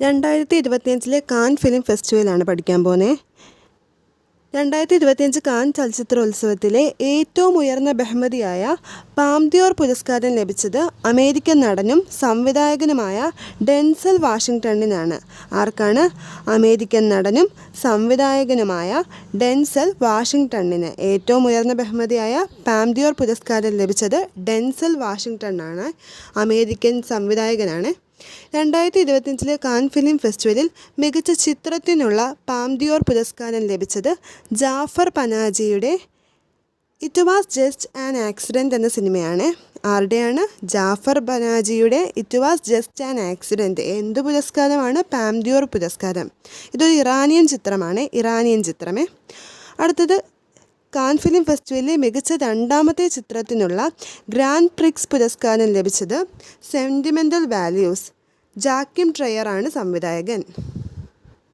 രണ്ടായിരത്തി ഇരുപത്തിയഞ്ചിലെ Cannes film ഫെസ്റ്റിവലാണ് പഠിക്കാൻ പോകുന്നത് രണ്ടായിരത്തി ഇരുപത്തിയഞ്ച് കാൻ ചലച്ചിത്രോത്സവത്തിലെ ഏറ്റവും ഉയർന്ന ബഹുമതിയായ പാംദിയോർ പുരസ്കാരം ലഭിച്ചത് അമേരിക്കൻ നടനും സംവിധായകനുമായ ഡെൻസൽ വാഷിങ്ടണിനാണ്. ആർക്കാണ്? അമേരിക്കൻ നടനും സംവിധായകനുമായ ഡെൻസൽ വാഷിങ്ടണിന് ഏറ്റവും ഉയർന്ന ബഹുമതിയായ പാംദിയോർ പുരസ്കാരം ലഭിച്ചത് ഡെൻസൽ വാഷിങ്ടണാണ്. അമേരിക്കൻ സംവിധായകനാണ്. രണ്ടായിരത്തി ഇരുപത്തിയഞ്ചിലെ കാൻ ഫിലിം ഫെസ്റ്റിവലിൽ മികച്ച ചിത്രത്തിനുള്ള പാംദിയോർ പുരസ്കാരം ലഭിച്ചത് Jafar പനാജിയുടെ it was just an accident എന്ന സിനിമയാണ്. ആരുടെയാണ്? Jafar ബനാജിയുടെ it was just an accident എന്ത് പുരസ്കാരമാണ്? പാംദിയോർ പുരസ്കാരം. ഇതൊരു ഇറാനിയൻ ചിത്രമാണ്. ഇറാനിയൻ ചിത്രമേ. അടുത്തത് കാൻ ഫിലിം ഫെസ്റ്റിവലിലെ മികച്ച രണ്ടാമത്തെ ചിത്രത്തിനുള്ള ഗ്രാൻഡ് പ്രിക്സ് പുരസ്കാരം ലഭിച്ചത് സെന്റിമെന്റൽ വാല്യൂസ് ജാക്കിം ട്രെയറാണ് സംവിധായകൻ.